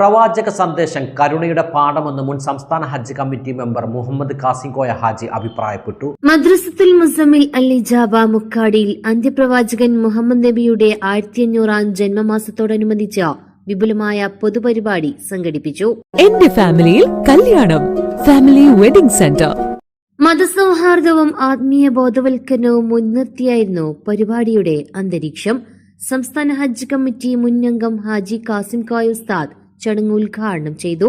പ്രവാചക സന്ദേശം കരുണയുടെ പാഠമെന്ന് മുൻ സംസ്ഥാന ഹജ്ജ് കമ്മിറ്റി മെമ്പർ മുഹമ്മദ് കാസിം കോയ ഹാജി അഭിപ്രായപ്പെട്ടു. മദ്രസത്തുൽ മുസമ്മിൽ അലി ജാബ മുക്കാടിയിൽ അന്ത്യപ്രവാചകൻ മുഹമ്മദ് നബിയുടെ ആയിരത്തി അഞ്ഞൂറാം ജന്മമാസത്തോടനുബന്ധിച്ച് വിപുലമായ പൊതുപരിപാടി സംഘടിപ്പിച്ചു. എന്റെ ഫാമിലിയിൽ കല്യാണം ഫാമിലി വെഡിംഗ് സെന്റർ. മതസൗഹാർദ്ദവും ആത്മീയ ബോധവൽക്കരണവും മുൻനിർത്തിയായിരുന്നു പരിപാടിയുടെ അന്തരീക്ഷം. സംസ്ഥാന ഹജ്ജ് കമ്മിറ്റി മുൻ അംഗം ഹാജി കാസിം കോയ ഉസ്താദ് ചടങ്ങ് ഉദ്ഘാടനം ചെയ്തു.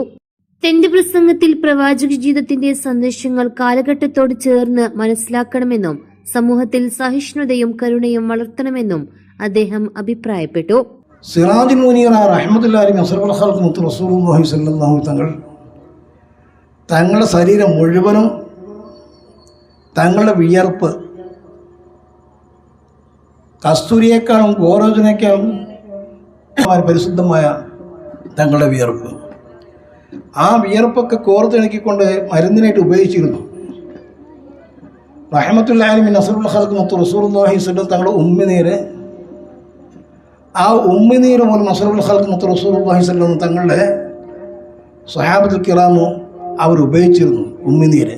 തന്റെ പ്രസംഗത്തിൽ പ്രവാചക ജീവിതത്തിന്റെ സന്ദേശങ്ങൾ കാലഘട്ടത്തോട് ചേർന്ന് മനസ്സിലാക്കണമെന്നും സമൂഹത്തിൽ സഹിഷ്ണുതയും കരുണയും വളർത്തണമെന്നും അദ്ദേഹം അഭിപ്രായപ്പെട്ടു. സിറാജ് തങ്ങൾ തങ്ങളുടെ ശരീരം മുഴുവനും തങ്ങളുടെ വിയർപ്പ് കസ്തൂരിയേക്കാളും ഗോരോജനേക്കാളും പരിശുദ്ധമായ തങ്ങളുടെ വിയർപ്പ്. ആ വിയർപ്പൊക്കെ കോർത്തിണക്കിക്കൊണ്ട് മരുന്നിനായിട്ട് ഉപയോഗിച്ചിരുന്നു. റഹമത്തുല്ലാലിമിൻ അസറുൽ ഖൽക്ക് മൊത്തം റസൂലുള്ളാഹി സ്വല്ലം തങ്ങളുടെ ഉമ്മിനീര് ആ ഉമ്മിനീര് പോലും അസറുൽ ഖൽക്ക് മൊത്തം റസൂലുള്ളാഹി സ്വല്ലം തങ്ങളുടെ സഹാബത്തുൽ കിറാമോ അവർ ഉപയോഗിച്ചിരുന്നു ഉമ്മിനീര്.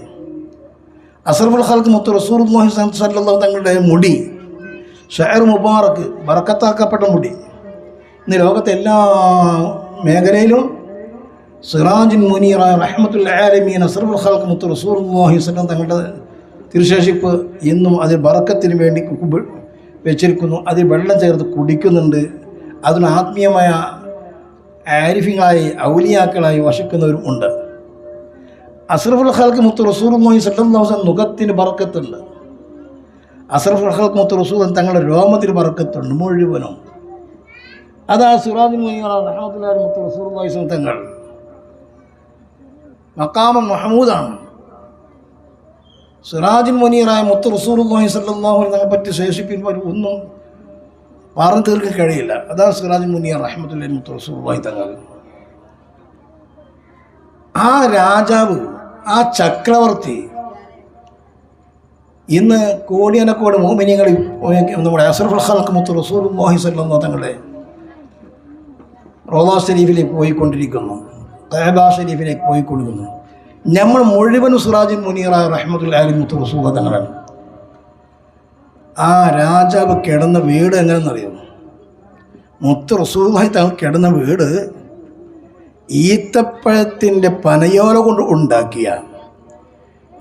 അസറുൽ ഖൽക്ക് മൊത്തം റസൂലുള്ളാഹി സ്വല്ലം തങ്ങളുടെ മുടി ഷെയർ മുബാറക്ക് ബറക്കത്താക്കപ്പെട്ട മുടി. ഇന്ന് ലോകത്തെ എല്ലാ മേഖലയിലും സിറാജിൻ മുനീറായ റഹ്മത്തുൽ ആലമീൻ അസറുൽ ഖൽക്ക് മുത്ത് റസൂർ മുഹിസ്ലം തങ്ങളുടെ തിരുശേഷിപ്പ് ഇന്നും അതിൽ ബറക്കത്തിന് വേണ്ടി വെച്ചിരിക്കുന്നു. അതിൽ വെള്ളം ചേർത്ത് കുടിക്കുന്നുണ്ട്. അതിന് ആത്മീയമായ ആരിഫിങ്ങളായി ഔലിയാക്കളായി വശിക്കുന്നവരും ഉണ്ട്. അസ്രഫുൽ ഖൽക്ക് മുത്ത് റസൂർ റസൂലുള്ളാഹി സ്വല്ലല്ലാഹു അലൈഹി മുഖത്തിന് ബറക്കത്തുണ്ട്. അസ്രഫുൽ ഖൽക്ക് മുത്ത് റസൂർ തങ്ങളുടെ രോമത്തിന് ബറക്കത്തുണ്ട് മുഴുവനും. അതാ സിറാജുൽ മുനീറ റഹ്മത്തുള്ളാഹി മുത്ത് റസൂലുള്ളാഹി സ്വല്ലം തങ്ങൾ. മക്കാമം മഹമൂദാണ്. സിറാജുൽ മുനീറായ മുത്ത് സ്വല്ലല്ലാഹു അലൈഹി തങ്ങളെ പറ്റി ശേഷിപ്പിക്കുമ്പോൾ ഒന്നും പറഞ്ഞു തീർക്കാൻ കഴിയില്ല. അതാ സിറാജുൽ മുനിയർ റഹ്മത്തുള്ളാഹി മുത്ത് റസൂലുള്ളാഹി തങ്ങൾ. ആ രാജാവ് ആ ചക്രവർത്തി ഇന്ന് കോടിയനക്കോട് മോമിനികളിൽ നമ്മുടെ അസറുൽ ഹൽക്ക് മുത്ത് റസൂർ മോഹിസ് സല്ലാ തങ്ങളുടെ റോദാ ഷെരീഫിലേക്ക് പോയിക്കൊണ്ടിരിക്കുന്നു. കഹബ ഷെരീഫിലേക്ക് പോയിക്കൊണ്ടിരിക്കുന്നു. നമ്മൾ മുഴുവനും സിറാജിൻ മുനീറായ റഹ്മത്തുൽ അലി മുത്ത റസൂൽ തങ്ങളാണ് ആ രാജാവ് കിടന്ന വീട് എങ്ങനെയെന്നറിയാം? മുത്ത് റസൂലായി തങ്ങൾ കിടന്ന വീട് ഈത്തപ്പഴത്തിന്റെ പനയോല കൊണ്ട് ഉണ്ടാക്കിയ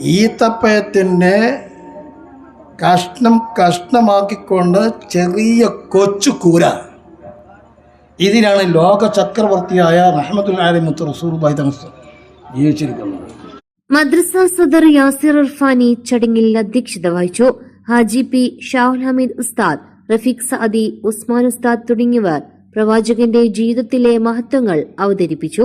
ഈത്തപ്പഴത്തിന്റെ കഷ്ണം കഷ്ണമാക്കിക്കൊണ്ട് ചെറിയ കൊച്ചു കൂര. ഇതിനാണ് ലോക ചക്രവർത്തിയായ റഹ്മത്തുൽ ആലി മുത്ത് റസൂർ ജീവിച്ചിരിക്കുന്നത്. മദ്രസ സദർ യാസിർ ഇർഫാനി ചടങ്ങിൽ അധ്യക്ഷത വഹിച്ചു. ഹാജി പി ഷാഹുൽ ഹമീദ് ഉസ്താദ് റഫീഖ് സാദി ഉസ്മാൻ ഉസ്താദ് തുടങ്ങിയവർ പ്രവാചകന്റെ ജീവിതത്തിലെ മഹത്വങ്ങൾ അവതരിപ്പിച്ചു.